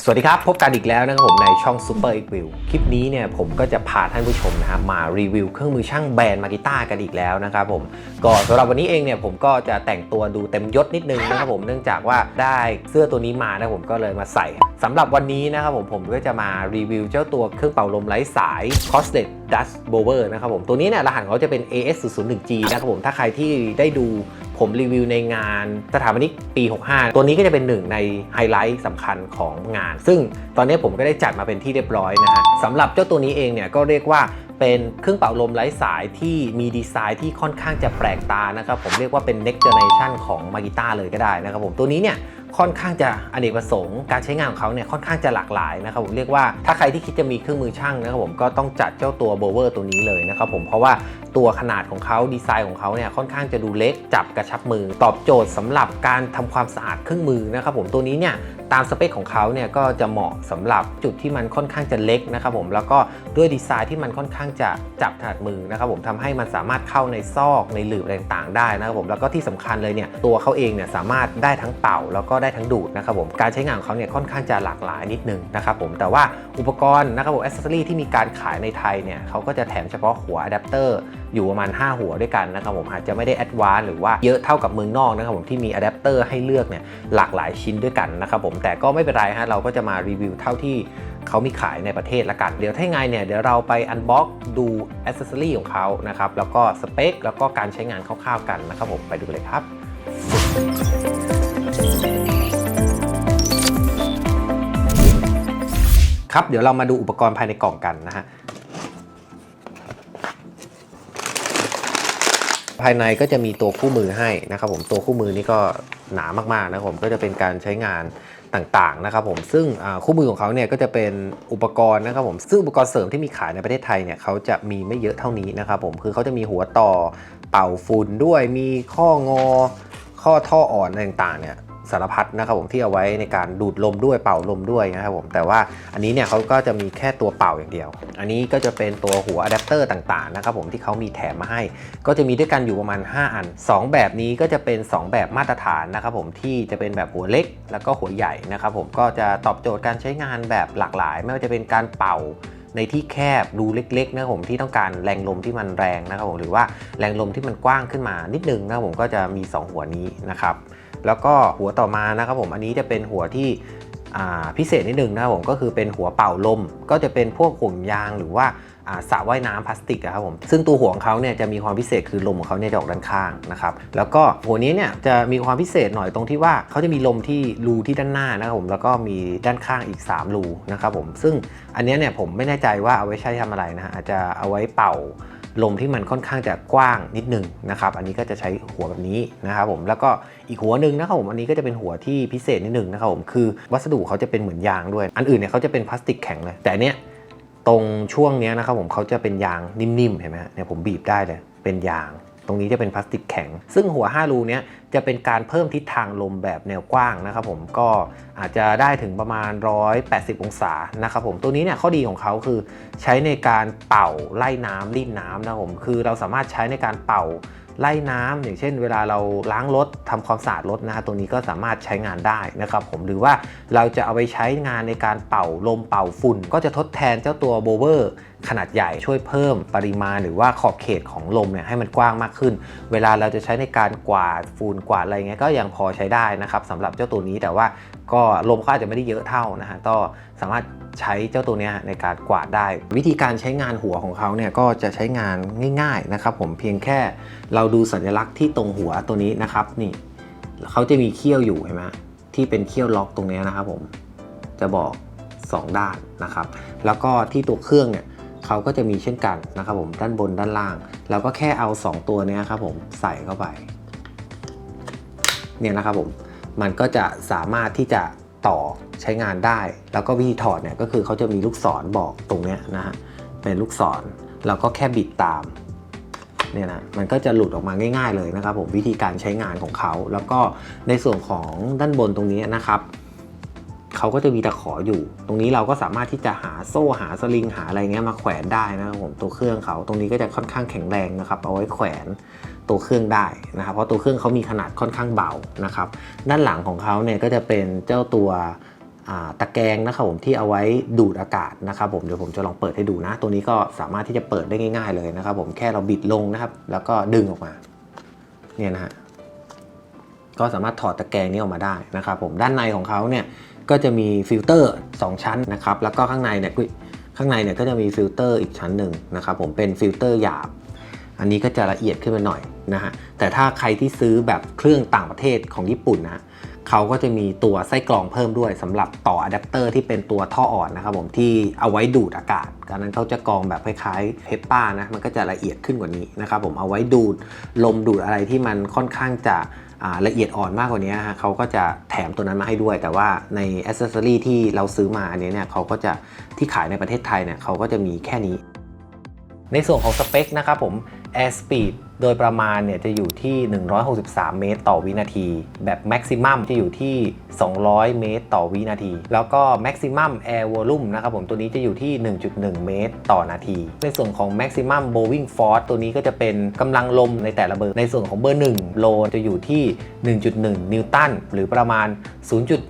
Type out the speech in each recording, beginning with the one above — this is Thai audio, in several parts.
สวัสดีครับ พบกันอีกแล้วนะครับผมในช่อง Super e q u i l คลิปนี้เนี่ยผมก็จะพาท่านผู้ชมนะครับมารีวิวเครื่องมือช่างแบรนด์มากิต้ากันอีกแล้วนะครับผมก็สำหรับวันนี้เองเนี่ยผมก็จะแต่งตัวดูเต็มยศนิดนึงนะครับผมเนื่องจากว่าได้เสื้อตัวนี้มานะผมก็เลยมาใส่ สำหรับวันนี้นะครับผมผมก็จะมารีวิวเจ้าตัวเครื่องเป่าลมไร้สาย c o s t e d Dust Blower นะครับผมตัวนี้เนี่ยรหัสเขาจะเป็น AS 0 0 1 G นะครับผมถ้าใครที่ได้ดูผมรีวิวในงานสถาปนิกปี 65 ตัวนี้ก็จะเป็นหนึ่งในไฮไลท์สำคัญของงาน ซึ่งตอนนี้ผมก็ได้จัดมาเป็นที่เรียบร้อยนะฮะสำหรับเจ้าตัวนี้เองเนี่ยก็เรียกว่าเป็นเครื่องเป่าลมไร้สายที่มีดีไซน์ที่ค่อนข้างจะแปลกตานะครับผมเรียกว่าเป็น next generation ของมากิต้าเลยก็ได้นะครับผมตัวนี้เนี่ย ค่อนข้างจะอเนกประสงค์ การใช้งานของเขาเนี่ยค่อนข้างจะหลากหลายนะครับผมเรียกว่าถ้าใครที่คิดจะมีเครื่องมือช่างนะครับผมก็ต้องจัดเจ้าตัวโบเวอร์ตัวนี้เลยนะครับผมเพราะว่าตัวขนาดของเขาดีไซน์ของเขาเนี่ยค่อนข้างจะดูเล็กจับกระชับมือ ตอบโจทย์สำหรับการทำความสะอาดเครื่องมือนะครับผมตัวนี้เนี่ยตามสเปคของเขาเนี่ยก็จะเหมาะสำหรับจุดที่มันค่อนข้างจะเล็กนะครับผมแล้วก็ด้วยดีไซน์ที่มันค่อนข้างจะจับถนัดมือนะครับผมทำให้มันสามารถเข้าในซอกในหลืบต่างๆได้นะครับผมแล้วก็ที่สำคัญเลยเนี่ยตัวเขาเองเนี่ยสามารถได้ทั้งเป่าแล้วก็ได้ทั้งดูดนะครับผมการใช้งานของเขาเนี่ยค่อนข้างจะหลากหลายนิดนึงนะครับผมแต่ว่าอุปกรณ์นะครับผมอ c เซสซอรี่ที่มีการขายในไทยเนี่ยเขาก็จะแถมเฉพาะหัวอะแดปเตอร์อยู่ประมาณ 5 หัวด้วยกันนะครับผมอาจจะไม่ได้แอดวานซ์หรือว่าเยอะเท่ากับเมืองนอกนะครับผมที่มีอะแดปเตอร์ให้เลือกเนี่ยหลากหลายชิ้นด้วยกันนะครับผมแต่ก็ไม่เป็นไรฮะเราก็จะมารีวิวเท่าที่เขามีขายในประเทศละกัน เดี๋ยวถ้าไงเนี่ยเดี๋ยวเราไปอันบ็อกดูอ c เซสซอรี่ของเขานะครับแล้วก็สเปคแล้วก็การใช้งานคร่าวๆกันนะครับผมไปดูเลยครับ ครับเดี๋ยวเรามาดูอุปกรณ์ภายในกล่องกันนะฮะภายในก็จะมีตัวคู่มือให้นะครับผมตัวคู่มือนี่ก็หนามากๆนะครับผมก็จะเป็นการใช้งานต่างๆนะครับผมซึ่งคู่มือของเขาเนี่ยก็จะเป็นอุปกรณ์นะครับผมซึ่งอุปกรณ์เสริมที่มีขายในประเทศไทยเนี่ยเขาจะมีไม่เยอะเท่านี้นะครับผมคือเขาจะมีหัวต่อเป่าฝุ่นด้วยมีข้องอข้อท่ออ่อนต่างๆเนี่ย สารพัดนะครับผมที่เอาไว้ในการดูดลมด้วยเป่าลมด้วยนะครับผมแต่ว่าอันนี้เนี่ยเขาก็จะมีแค่ตัวเป่าอย่างเดียว อันนี้ก็จะเป็นตัวหัวอะแดปเตอร์ต่างๆนะครับผมที่เขามีแถมมาให้ ก็จะมีด้วยกันอยู่ประมาณ 5 อัน 2 แบบนี้ก็จะเป็น 2 แบบมาตรฐานนะครับผมที่จะเป็นแบบหัวเล็กแล้วก็หัวใหญ่นะครับผมก็จะตอบโจทย์การใช้งานแบบหลากหลาย ไม่ว่าจะเป็นการเป่า ในที่แคบรูเล็กๆนะครับผมที่ต้องการแรงลมที่มันแรงนะครับผมหรือว่าแรงลมที่มันกว้างขึ้นมานิดนึงนะครับผมก็จะมี 2 หัวนี้นะครับ แล้วก็หัวต่อมานะครับผมอันนี้จะเป็นหัวที่พิเศษนิดนึงนะครับผมก็คือเป็นหัวเป่าลม ก็จะเป็นพวกห่วงยางหรือว่า สระว่ายน้ำพลาสติกครับผมซึ่งตัวหัวของเขาเนี่ยจะมีความพิเศษคือลมของเขาเนี่ยจะออกด้านข้างนะครับแล้วก็หัวนี้เนี่ยจะมีความพิเศษหน่อยตรงที่ว่าเขาจะมีลมที่รูที่ด้านหน้านะครับผมแล้วก็มีด้านข้างอีก 3 รูนะครับผมซึ่งอันนี้เนี่ยผมไม่แน่ใจว่าเอาไว้ใช้ทำอะไรนะอาจจะเอาไว้เป่าลมที่มันค่อนข้างจะกว้างนิดนึงนะครับ อันนี้ก็จะใช้หัวแบบนี้นะครับผม แล้วก็อีกหัวหนึ่งนะครับผม อันนี้ก็จะเป็นหัวที่พิเศษนิดนึงนะครับผม คือวัสดุเขาจะเป็นเหมือนยางด้วย อันอื่นเนี่ยเขาจะเป็นพลาสติกแข็งเลย แต่เนี้ย ตรงช่วงเนี้ยนะครับผมเขาจะเป็นยางนิ่มๆเห็นไหมเนี่ยผมบีบได้เลยเป็นยาง ตรงนี้จะเป็นพลาสติกแข็ง ซึ่งหัว 5 รูเนี้ยจะเป็นการเพิ่มทิศทางลมแบบแนวกว้างนะครับผมก็อาจจะได้ถึงประมาณ 180 องศานะครับผมตัวนี้เนี่ยข้อดีของเขาคือใช้ในการเป่าไล่น้ำรีดน้ำนะครับผมคือเราสามารถใช้ในการเป่า ไล่น้ำอย่างเช่น เวลาเราล้างรถทำความสะอาดรถนะฮะตัวนี้ก็สามารถใช้งานได้นะครับผมหรือว่าเราจะเอาไปใช้งานในการเป่าลมเป่าฝุ่น ก็จะทดแทนเจ้าตัวโบเวอร์ ขนาดใหญ่ช่วยเพิ่มปริมาณหรือว่าขอบเขตของลมเนี่ยให้มันกว้างมากขึ้น เวลาเราจะใช้ในการกวาดฝุ่นกวาดอะไรเงี้ยก็ยังพอใช้ได้นะครับสำหรับเจ้าตัวนี้แต่ว่าก็ลมก็อาจจะไม่ได้เยอะเท่านะฮะก็สามารถใช้เจ้าตัวเนี้ยในการกวาดได้ วิธีการใช้งานหัวของเขาเนี่ยก็จะใช้งานง่าย ๆนะครับ ผมเพียงแค่เราดูสัญลักษณ์ที่ตรงหัวตัวนี้นะครับนี่เขาจะมีเขี้ยวอยู่เห็นไหมที่เป็นเขี้ยวล็อกตรงเนี้ยนะครับผมจะบอก 2 ด้านนะครับ แล้วก็ที่ตัวเครื่องเนี่ย เขาก็จะมีเช่นกันนะครับผมด้านบนด้านล่าง เราก็แค่เอา 2 ตัวนี้ครับผมใส่เข้าไปเนี่ยนะครับผมมันก็จะสามารถที่จะต่อใช้งานได้ แล้วก็วิธีถอดเนี่ยก็คือเขาจะมีลูกศรบอกตรงเนี้ยนะฮะเป็นลูกศรเราก็แค่บิดตามเนี่ยนะมันก็จะหลุดออกมาง่าย ๆเลยนะครับผมวิธีการใช้งานของเขา แล้วก็ในส่วนของด้านบนตรงนี้นะครับ เขาก็จะมีตะขออยู่ ตรงนี้เราก็สามารถที่จะหาโซ่หาสลิงหาอะไรเงี้ยมาแขวนได้นะครับผมตัวเครื่องเขาตรงนี้ก็จะค่อนข้างแข็งแรงนะครับเอาไว้แขวนตัวเครื่องได้นะครับเพราะตัวเครื่องเขามีขนาดค่อนข้างเบานะครับด้านหลังของเขาเนี่ยก็จะเป็นเจ้าตัวตะแกรงนะครับผมที่เอาไว้ดูดอากาศนะครับผมเดี๋ยวผมจะลองเปิดให้ดูนะ ตัวนี้ก็สามารถที่จะเปิดได้ง่าย ๆเลยนะครับผมแค่เราบิดลงนะครับ แล้วก็ดึงออกมาเนี่ยนะฮะก็สามารถถอดตะแกรงนี้ออกมาได้นะครับผมด้านในของเขาเนี่ย ก็จะมีฟิลเตอร์ 2 ชั้นนะครับ แล้วก็ข้างในเนี่ยข้างในเนี่ยก็จะมีฟิลเตอร์อีกชั้นหนึ่งนะครับผมเป็นฟิลเตอร์หยาบ อันนี้ก็จะละเอียดขึ้นมาหน่อยนะฮะแต่ถ้าใครที่ซื้อแบบเครื่องต่างประเทศของญี่ปุ่นนะเขาก็จะมีตัวไส้กรองเพิ่มด้วยสำหรับต่ออะแดปเตอร์ที่เป็นตัวท่ออ่อนนะครับผมที่เอาไว้ดูดอากาศการนั้นเขาจะกรองแบบคล้ายๆเฮปป้านะมันก็จะละเอียดขึ้นกว่านี้นะครับผมเอาไว้ดูดลมดูดอะไรที่มันค่อนข้างจะ ละเอียดอ่อนมากกว่านี้ฮะเขาก็จะแถมตัวนั้นมาให้ด้วย แต่ว่าในอ c เซสซอรีที่เราซื้อมาอันนี้เนี่ยเขาก็จะที่ขายในประเทศไทยเนี่ยเขาก็จะมีแค่นี้ ในส่วนของสเปคนะครับผม Air Speed โดยประมาณเนี่ยจะอยู่ที่ 163 เมตรต่อวินาที แบบ Maximum จะอยู่ที่ 200 เมตรต่อวินาที แล้วก็ Maximum Air Volume นะครับผมตัวนี้จะอยู่ที่ 1.1 เมตรต่อนาที ในส่วนของ Maximum Blowing Force ตัวนี้ก็จะเป็นกำลังลมในแต่ละเบอร์ในส่วนของเบอร์ 1 โลจะอยู่ที่ 1.1 นิวตันหรือประมาณ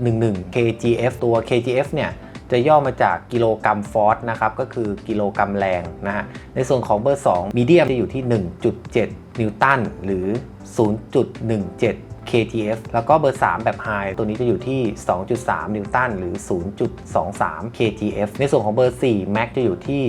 0.11 kgf ตัว kgf เนี่ย จะย่อมาจากกิโลกรัมฟอสนะครับก็คือกิโลกรัมแรงนะฮะในส่วนของเบอร์2มีเดียมจะอยู่ที่ 1.7 นิวตันหรือ 0.17 kgf แล้วก็เบอร์ 3 แบบไฮตัวนี้จะอยู่ที่ 2.3 นิวตันหรือ 0.23 kgf ในส่วนของเบอร์ 4 max จะอยู่ที่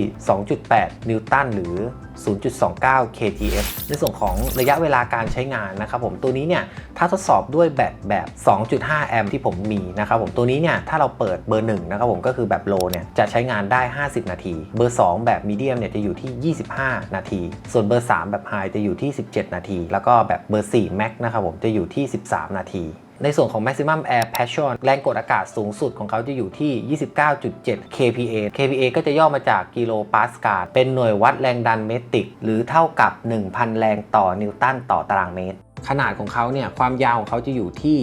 2.8 นิวตันหรือ 0.29 kgf ในส่วนของระยะเวลาการใช้งานนะครับผมตัวนี้เนี่ยถ้าทดสอบด้วยแบตแบบ 2.5 แอมป์ที่ผมมีนะครับผมตัวนี้เนี่ยถ้าเราเปิดเบอร์1นะครับผมก็คือแบบโลเนี่ยจะใช้งานได้ 50 นาที เบอร์ 2 แบบมีเดียมเนี่ยจะอยู่ที่ 25 นาที ส่วนเบอร์ 3 แบบไฮจะอยู่ที่ 17 นาที แล้วก็แบบเบอร์ 4 max นะครับผมจะอยู่ที่13นาที ในส่วนของ maximum air pressure แรงกดอากาศสูงสุดของเขาจะอยู่ที่ 29.7 kPa kPa ก็จะย่อมาจากกิโลปาสกาลเป็นหน่วยวัดแรงดันเมตริก หรือเท่ากับ 1,000 แรงต่อนิวตันต่อตารางเมตร ขนาดของเขาเนี่ยความยาวของเขาจะอยู่ที่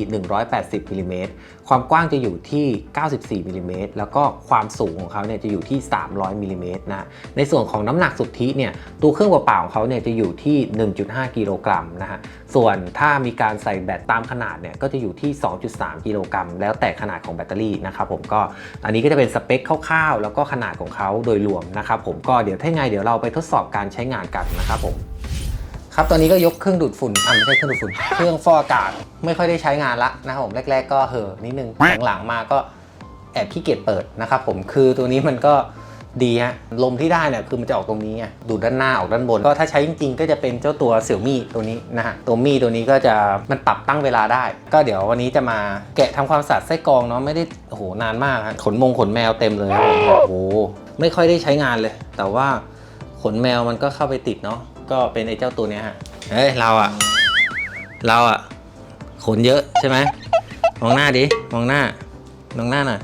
180มิลลิเมตรความกว้างจะอยู่ที่ 94มิลลิเมตรแล้วก็ความสูงของเขาเนี่ยจะอยู่ที่ 300มิลลิเมตรนะในส่วนของน้ำหนักสุทธิเนี่ยตัวเครื่องเปล่าของเขาเนี่ยจะอยู่ที่ 1.5 กิโลกรัมนะฮะส่วนถ้ามีการใส่แบตตามขนาดเนี่ยก็จะอยู่ที่ 2.3 กิโลกรัมแล้วแต่ขนาดของแบตเตอรี่นะครับผมก็อันนี้ก็จะเป็นสเปคคร่าวๆ แล้วก็ขนาดของเขาโดยรวมนะครับผมก็เดี๋ยวถ้าไงเดี๋ยวเราไปทดสอบการใช้งานกันนะครับผม ครับตอนนี้ก็ยกเครื่องดูดฝุ่นอะไม่ใช่เครื่องดูดฝุ่น เครื่องฟอกอากาศไม่ค่อยได้ใช้งานละนะครับผมแรก ๆ ก็เห่อะนิดนึงหลังๆมาก็แอบขี้เกียจเปิดนะครับผมคือตัวนี้มันก็ดีฮะลมที่ได้เนี่ยคือมันจะออกตรงนี้ไงดูดด้านหน้าออกด้านบน ก็ถ้าใช้จริงๆ ก็จะเป็นเจ้าตัวเสี่ยวมี่ตัวนี้นะฮะตัวมี่ตัวนี้ก็จะมันปรับตั้งเวลาได้ ก็เดี๋ยววันนี้จะมาแกะทำความสะอาดไส้กรองเนาะไม่ได้โอ้โหนานมากฮะขนมงขนแมวเต็มเลยครับผมโอ้โหไม่ค่อยได้ใช้งานเลย แต่ว่าขนแมวมันก็เข้าไปติดเนาะ ก็เป็นไอ้เจ้าตัวเนี้ยฮะเฮ้ยเราอะเราอะขนเยอะใช่ไหมมองหน้าดิมองหน้ามองหน้าหน่อย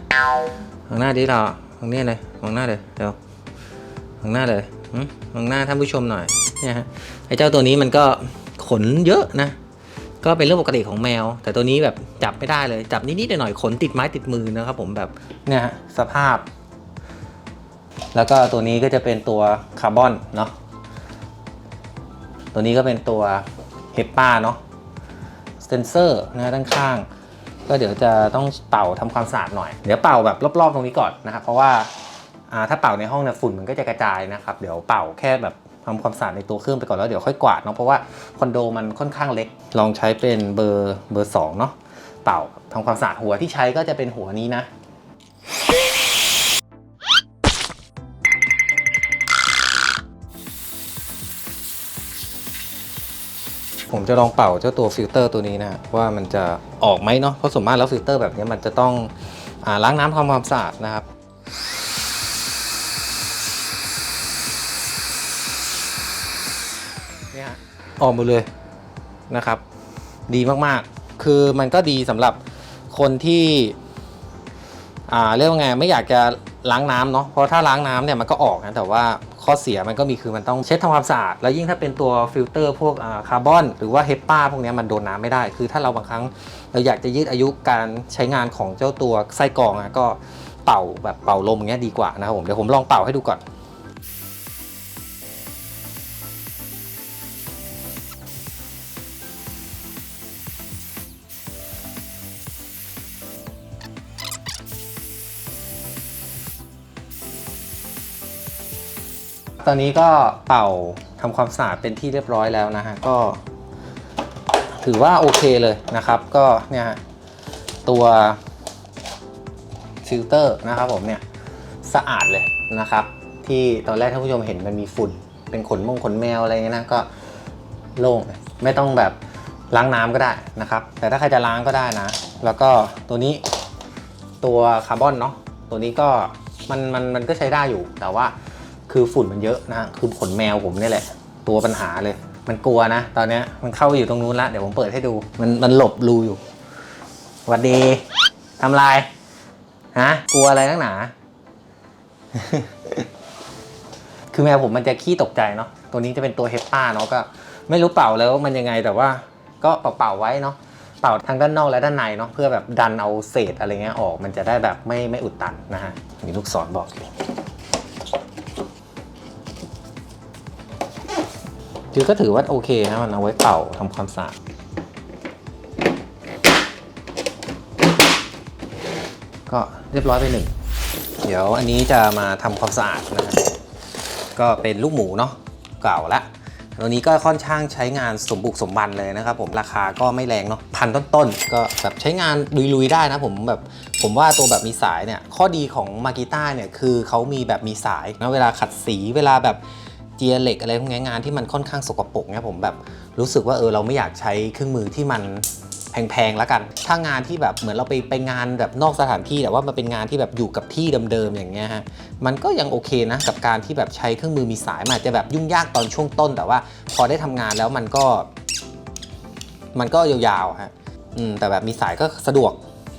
มองหน้าดิเรามองนี่เลยมองหน้าเลยเดี๋ยวมองหน้าเลยมองหน้าท่านผู้ชมหน่อยเนี่ยฮะไอ้เจ้าตัวนี้มันก็ขนเยอะนะ ก็เป็นเรื่องปกติของแมว แต่ตัวนี้แบบจับไม่ได้เลยจับนิดๆหน่อยๆขนติดไม้ติดมือนะครับผมแบบเนี่ยฮะสภาพ แล้วก็ตัวนี้ก็จะเป็นตัวคาร์บอนเนาะ ตัวนี้ก็เป็นตัวเฮปปาเนาะเซนเซอร์นะด้านข้าง ก็เดี๋ยวจะต้องเป่าทำความสะอาดหน่อย เดี๋ยวเป่าแบบรอบๆตรงนี้ก่อนนะครับ เพราะว่าอ่าถ้าเป่าในห้องเนี่ยฝุ่นมันก็จะกระจายนะครับ เดี๋ยวเป่าแค่แบบทำความสะอาดในตัวเครื่องไปก่อนแล้วเดี๋ยวค่อยกวาดเนาะเพราะว่าคอนโดมันค่อนข้างเล็ก ลองใช้เป็นเบอร์เบอร์สองเนาะเป่าทำความสะอาดหัวที่ใช้ก็จะเป็นหัวนี้นะ ผมจะลองเป่าเจ้าตัวฟิลเตอร์ตัวนี้นะว่ามันจะออกไหมเนาะเพราะส่วนมากแล้วฟิลเตอร์แบบนี้มันจะต้องอล้างน้ำทำความสะอาดนะครับเนี่ยฮะออกหมดเลยนะครับ ดีมากๆ คือมันก็ดีสำหรับคนที่อ่าเรียกว่าไงไม่อยากจะล้างน้ำเนาะเพราะถ้าล้างน้ำเนี่ยมันก็ออกนะแต่ว่า ข้อเสียมันก็มีคือมันต้องเช็ดทำความสะอาด แล้วยิ่งถ้าเป็นตัวฟิลเตอร์พวกคาร์บอนหรือว่าเฮปปาพวกนี้มันโดนน้ำไม่ได้ คือถ้าเราบางครั้งเราอยากจะยืดอายุการใช้งานของเจ้าตัวไส้กรองอะก็เป่าแบบเป่าลมอย่างเงี้ยดีกว่านะครับผมเดี๋ยวผมลองเป่าให้ดูก่อน ตอนนี้ก็เป่าทำความสะอาดเป็นที่เรียบร้อยแล้วนะฮะก็ ถือว่าโอเคเลยนะครับ ก็เนี่ยฮะตัวฟิลเตอร์นะครับผมเนี่ยสะอาดเลยนะครับ ที่ตอนแรกท่านผู้ชมเห็นมันมีฝุ่น เป็นขนมงขนแมวอะไรเงี้ยนะก็โล่งไม่ต้องแบบล้างน้ำก็ได้นะครับ แต่ถ้าใครจะล้างก็ได้นะ แล้วก็ตัวนี้ตัวคาร์บอนเนาะตัวนี้ก็มันมันมันก็ใช้ได้อยู่แต่ว่า คือฝุ่นมันเยอะนะฮะคือขนแมวผมนี่แหละ ตัวปัญหาเลย มันกลัวนะ ตอนนี้มันเข้าไปอยู่ตรงนู้นละเดี๋ยวผมเปิดให้ดู มันมันหลบรูอยู่หวัสดีทำลายฮะกลัวอะไรนักหนา คือแมวผมมันจะขี้ตกใจเนาะตัวนี้จะเป็นตัวเฮปต้าเนาะก็ ไม่รู้เป่าแล้วมันยังไงแต่ว่าก็เป่าๆไว้เนาะเป่าทั้งด้านนอกและด้านในเนาะเพื่อแบบดันเอาเศษอะไรเงี้ยออก มันจะได้แบบไม่ไม่อุดตันนะฮะมีลูกศรบอกอยู่ คือก็ถือว่าโอเคนะมันเอาไว้เป่าทำความสะอาดก็เรียบร้อยไปหนึ่ง เดี๋ยวอันนี้จะมาทำความสะอาดนะฮะก็เป็นลูกหมูเนาะเก่าละตัวนี้ก็ค่อนข้างใช้งานสมบุกสมบันเลยนะครับผมราคาก็ไม่แรงเนาะพันต้นๆ ก็แบบใช้งานลุยๆได้นะผมแบบผมว่าตัวแบบมีสายเนี่ย ข้อดีของมากิต้าเนี่ยคือเขามีแบบมีสายนะเวลาขัดสีเวลาแบบ เจียเหล็กอะไรพวกนี้งานที่มันค่อนข้างสกปรกเนี่ยผมแบบรู้สึกว่าเออเราไม่อยากใช้เครื่องมือที่มันแพงๆแล้วกัน ถ้างานที่แบบเหมือนเราไปไปงานแบบนอกสถานที่แต่ว่ามันเป็นงานที่แบบอยู่กับที่เดิมๆอย่างเงี้ยฮะ มันก็ยังโอเคนะกับการที่แบบใช้เครื่องมือมีสายมันอาจจะแบบยุ่งยากตอนช่วงต้น แต่ว่าพอได้ทำงานแล้วมันก็ มันก็ยาวๆฮะ อืมแต่แบบมีสายก็สะดวก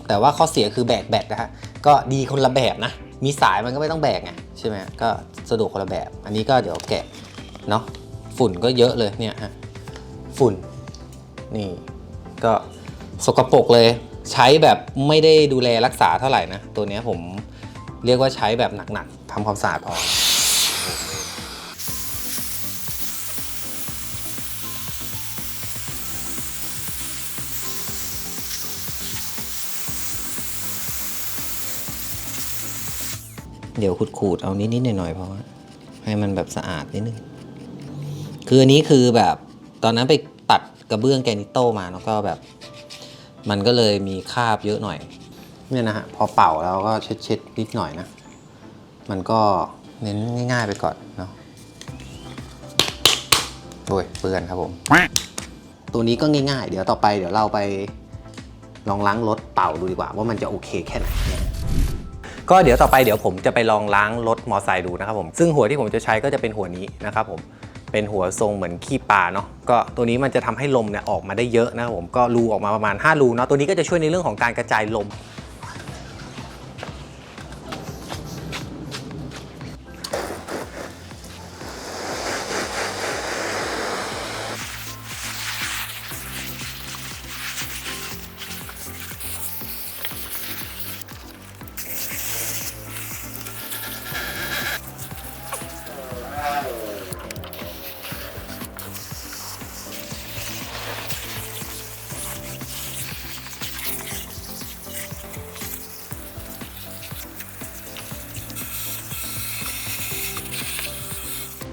แต่ว่าข้อเสียคือแบกแบตนะฮะ ก็ดีคนละแบบนะ มีสายมันก็ไม่ต้องแบกไงใช่ไหมก็สะดวกคนละแบบ อันนี้ก็เดี๋ยวแกะเนาะฝุ่นก็เยอะเลยเนี่ยฮะฝุ่นนี่ก็สกปรกเลย ใช้แบบไม่ได้ดูแลรักษาเท่าไหร่นะ ตัวนี้ผมเรียกว่าใช้แบบหนักๆทำความสะอาดพอ เดี๋ยวขูดๆเอานิดๆหน่อยๆพอให้มันแบบสะอาดนิดนึงคืออันนี้คือแบบตอนนั้นไปตัดกระเบื้องแกนิโต้มาแล้วก็แบบ มันก็เลยมีคราบเยอะหน่อยเนี่ยนะฮะพอเป่าแล้วก็เช็ดเช็ดๆนิดหน่อยนะ มันก็เน้นง่าย ๆ ไปก่อนเนาะโอ้ยเปื้อนครับผม ตัวนี้ก็ง่ายๆ เดี๋ยวต่อไปเดี๋ยวเราไปลองล้างรถเป่าดูดีกว่า ว่ามันจะโอเคแค่ไหน ก็เดี๋ยวต่อไปเดี๋ยวผมจะไปลองล้างรถมอไซค์ดูนะครับผมซึ่งหัวที่ผมจะใช้ก็จะเป็นหัวนี้นะครับผมเป็นหัวทรงเหมือนขี้ปลาเนาะก็ตัวนี้มันจะทำให้ลมเนี่ยออกมาได้เยอะนะครับผมก็รูออกมาประมาณ5รูเนาะตัวนี้ก็จะช่วยในเรื่องของการกระจายลม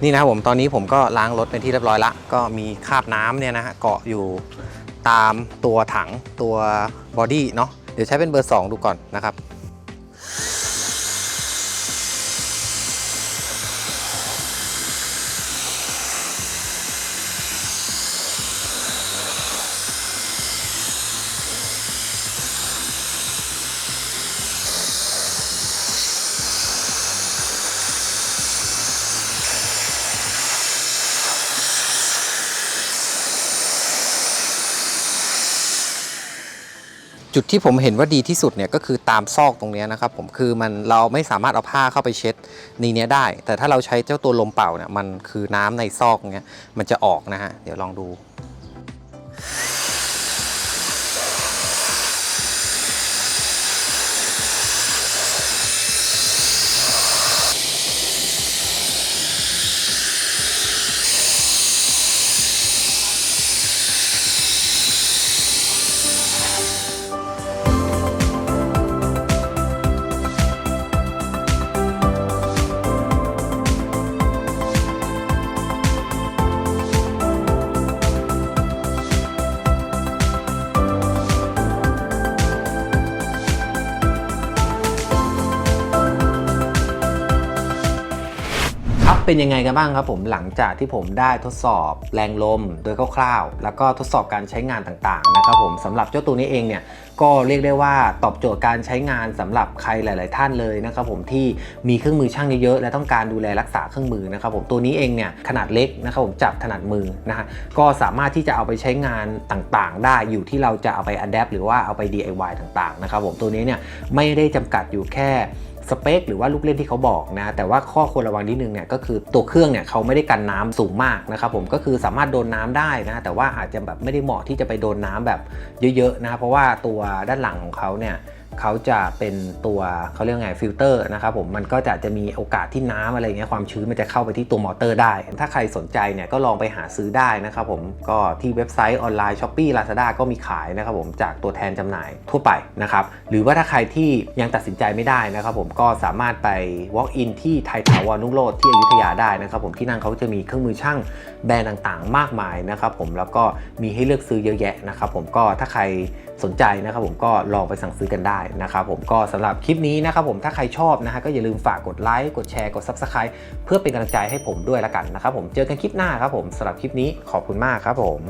นี่นะครับผมตอนนี้ผมก็ล้างรถเป็นที่เรียบร้อยละ ก็มีคราบน้ำเนี่ยนะฮะเกาะอยู่ตามตัวถังตัวบอดี้เนาะเดี๋ยวใช้เป็นเบอร์ 2 ดูก่อนนะครับ จุดที่ผมเห็นว่าดีที่สุดเนี่ยก็คือตามซอกตรงนี้นะครับผมคือมันเราไม่สามารถเอาผ้าเข้าไปเช็ดในเนี้ยได้ แต่ถ้าเราใช้เจ้าตัวลมเป่าเนี่ยมันคือน้ำในซอกเนี้ยมันจะออกนะฮะเดี๋ยวลองดู เป็นยังไงกันบ้างครับผมหลังจากที่ผมได้ทดสอบแรงลมโดยคร่าวๆ แล้วก็ทดสอบการใช้งานต่างๆนะครับผมสำหรับเจ้าตัวนี้เองเนี่ยก็เรียกได้ว่าตอบโจทย์การใช้งานสำหรับใครหลาย ๆ ท่านเลยนะครับผมที่มีเครื่องมือช่างเยอะๆและต้องการดูแลรักษาเครื่องมือนะครับผมตัวนี้เองเนี่ยขนาดเล็กนะครับผมจับถนัดมือนะฮะก็สามารถที่จะเอาไปใช้งานต่างๆ ได้อยู่ที่เราจะเอาไปอัดแอปหรือว่าเอาไป DIY ต่างๆนะครับผมตัวนี้เนี่ยไม่ได้จำกัดอยู่แค่ สเปคหรือว่าลูกเล่นที่เขาบอกนะ แต่ว่าข้อควรระวังนิดนึงเนี่ยก็คือตัวเครื่องเนี่ยเขาไม่ได้กันน้ำสูงมากนะครับผมก็คือสามารถโดนน้ำได้นะแต่ว่าอาจจะแบบไม่ได้เหมาะที่จะไปโดนน้ำแบบเยอะๆนะเพราะว่าตัวด้านหลังของเขาเนี่ย เขาจะเป็นตัวเขาเรียกไงฟิลเตอร์นะครับผมมันก็จะจะมีโอกาสที่น้ำอะไรเงี้ยความชื้นมันจะเข้าไปที่ตัวมอเตอร์ได้ ถ้าใครสนใจเนี่ยก็ลองไปหาซื้อได้นะครับผมก็ที่เว็บไซต์ออนไลน์ s h อ p e e Lazada ก็มีขายนะครับผมจากตัวแทนจำหน่ายทั่วไปนะครับหรือว่าถ้าใครที่ยังตัดสินใจไม่ได้นะครับผมก็สามารถไป walk in ที่ไทยถาวรนุ่งโลดที่อยุธยาได้นะครับผมที่นั่นเขาจะมีเครื่องมือช่างแบรนด์ต่างๆ มากมายนะครับผมแล้วก็มีให้เลือกซื้อเยอะแยะนะครับผมก็ถ้าใครสนใจนะครับผมก็ลองไปสั่งซื้อกันได้นะครับผมก็สำหรับคลิปนี้นะครับผมถ้าใครชอบนะฮะก็อย่าลืมฝากกดไลค์กดแชร์กด Subscribe เพื่อเป็นกำลังใจให้ผมด้วยละกันนะครับผมเจอกันคลิปหน้าครับผมสำหรับคลิปนี้ขอบคุณมากครับผม